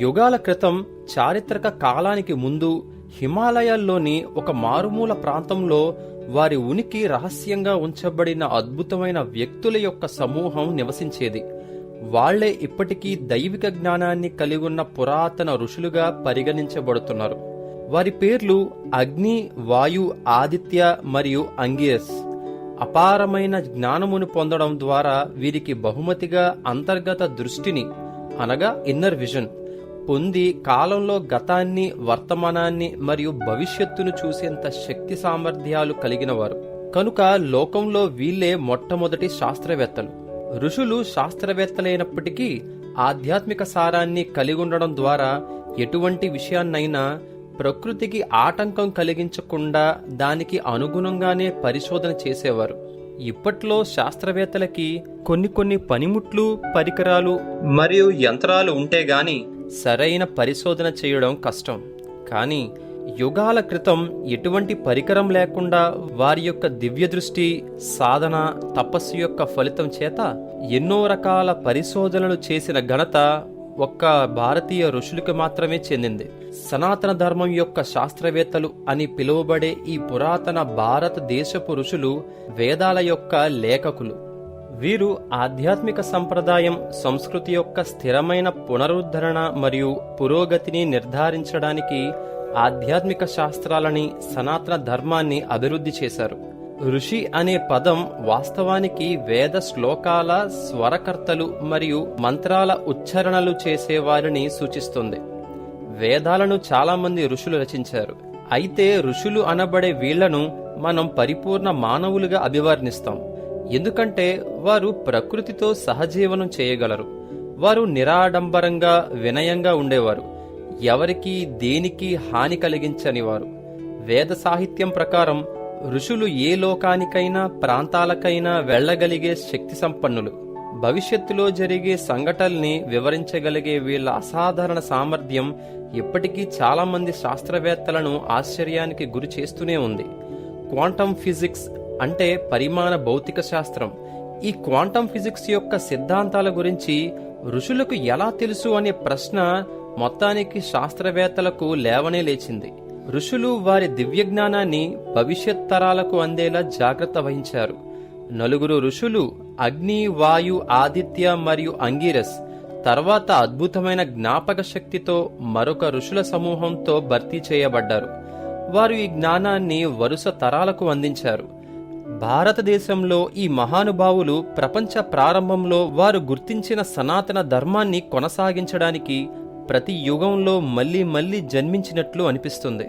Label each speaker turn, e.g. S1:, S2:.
S1: యుగాల క్రితం చారిత్రక కాలానికి ముందు హిమాలయాల్లోని ఒక మారుమూల ప్రాంతంలో వారి ఉనికి రహస్యంగా ఉంచబడిన అద్భుతమైన వ్యక్తుల యొక్క సమూహం నివసించేది. వాళ్ళే ఇప్పటికీ దైవిక జ్ఞానాన్ని కలిగున్న పురాతన ఋషులుగా పరిగణించబడుతున్నారు. వారి పేర్లు అగ్ని వాయు ఆదిత్య మరియు అంగియస్. అపారమైన జ్ఞానమును పొందడం ద్వారా వీరికి బహుమతిగా అంతర్గత దృష్టిని అనగా ఇన్నర్ విజన్ పొంది కాలంలో గతాన్ని వర్తమానాన్ని మరియు భవిష్యత్తును చూసేంత శక్తి సామర్థ్యాలు కలిగిన వారు కనుక లోకంలో వీళ్ళే మొట్టమొదటి శాస్త్రవేత్తలు. ఋషులు శాస్త్రవేత్తలైనప్పటికీ ఆధ్యాత్మిక సారాన్ని కలిగి ఉండడం ద్వారా ఎటువంటి విషయాన్నైనా ప్రకృతికి ఆటంకం కలిగించకుండా దానికి అనుగుణంగానే పరిశోధన చేసేవారు. ఇప్పట్లో శాస్త్రవేత్తలకి కొన్ని కొన్ని పనిముట్లు పరికరాలు మరియు యంత్రాలు ఉంటే గాని సరైన పరిశోధన చేయడం కష్టం. కానీ యుగాల క్రితం ఎటువంటి పరికరం లేకుండా వారి యొక్క దివ్య దృష్టి సాధన తపస్సు యొక్క ఫలితం చేత ఎన్నో రకాల పరిశోధనలు చేసిన ఘనత ఒక్క భారతీయ ఋషులకు మాత్రమే చెందింది. సనాతన ధర్మం యొక్క శాస్త్రవేత్తలు అని పిలువబడే ఈ పురాతన భారతదేశపు ఋషులు వేదాల యొక్క లేఖకులు. వీరు ఆధ్యాత్మిక సంప్రదాయం సంస్కృతి యొక్క స్థిరమైన పునరుద్ధరణ మరియు పురోగతిని నిర్ధారించడానికి ఆధ్యాత్మిక శాస్త్రాలని సనాతన ధర్మాన్ని అభివృద్ధి చేశారు. ఋషి అనే పదం వాస్తవానికి వేద శ్లోకాల స్వరకర్తలు మరియు మంత్రాల ఉచ్చారణలు చేసేవారిని సూచిస్తుంది. వేదాలను చాలామంది ఋషులు రచించారు. అయితే ఋషులు అనబడే వీళ్ళను మనం పరిపూర్ణ మానవులుగా అభివర్ణిస్తాం. ఎందుకంటే వారు ప్రకృతితో సహజీవనం చేయగలరు. వారు నిరాడంబరంగా వినయంగా ఉండేవారు. ఎవరికి దేనికి హాని కలిగించని వారు. వేద సాహిత్యం ప్రకారం ఋషులు ఏ లోకానికైనా ప్రాంతాలకైనా వెళ్ళగలిగే శక్తి సంపన్నులు. భవిష్యత్తులో జరిగే సంఘటనల్ని వివరించగలిగే వీళ్ళ అసాధారణ సామర్థ్యం ఇప్పటికీ చాలామంది శాస్త్రవేత్తలను ఆశ్చర్యానికి గురి చేస్తూనే ఉంది. క్వాంటం ఫిజిక్స్ అంటే పరిమాణ భౌతిక శాస్త్రం. ఈ క్వాంటం ఫిజిక్స్ యొక్క సిద్ధాంతాల గురించి ఋషులకు ఎలా తెలుసు అనే ప్రశ్న మొత్తానికి శాస్త్రవేత్తలకు లేవనే లేచింది. ఋషులు వారి దివ్య జ్ఞానాన్ని భవిష్యత్ తరాలకు అందేలా జాగ్రత్త వహించారు. నలుగురు ఋషులు అగ్ని వాయు ఆదిత్య మరియు అంగీరస్ తర్వాత అద్భుతమైన జ్ఞాపక శక్తితో మరొక ఋషుల సమూహంతో భర్తీ చేయబడ్డారు. వారు ఈ జ్ఞానాన్ని వరుస తరాలకు అందించారు. భారతదేశంలో ఈ మహానుభావులు ప్రపంచ ప్రారంభంలో వారు గుర్తించిన సనాతన ధర్మాన్ని కొనసాగించడానికి ప్రతి యుగంలో మళ్ళీ మళ్ళీ జన్మించినట్లు అనిపిస్తుంది.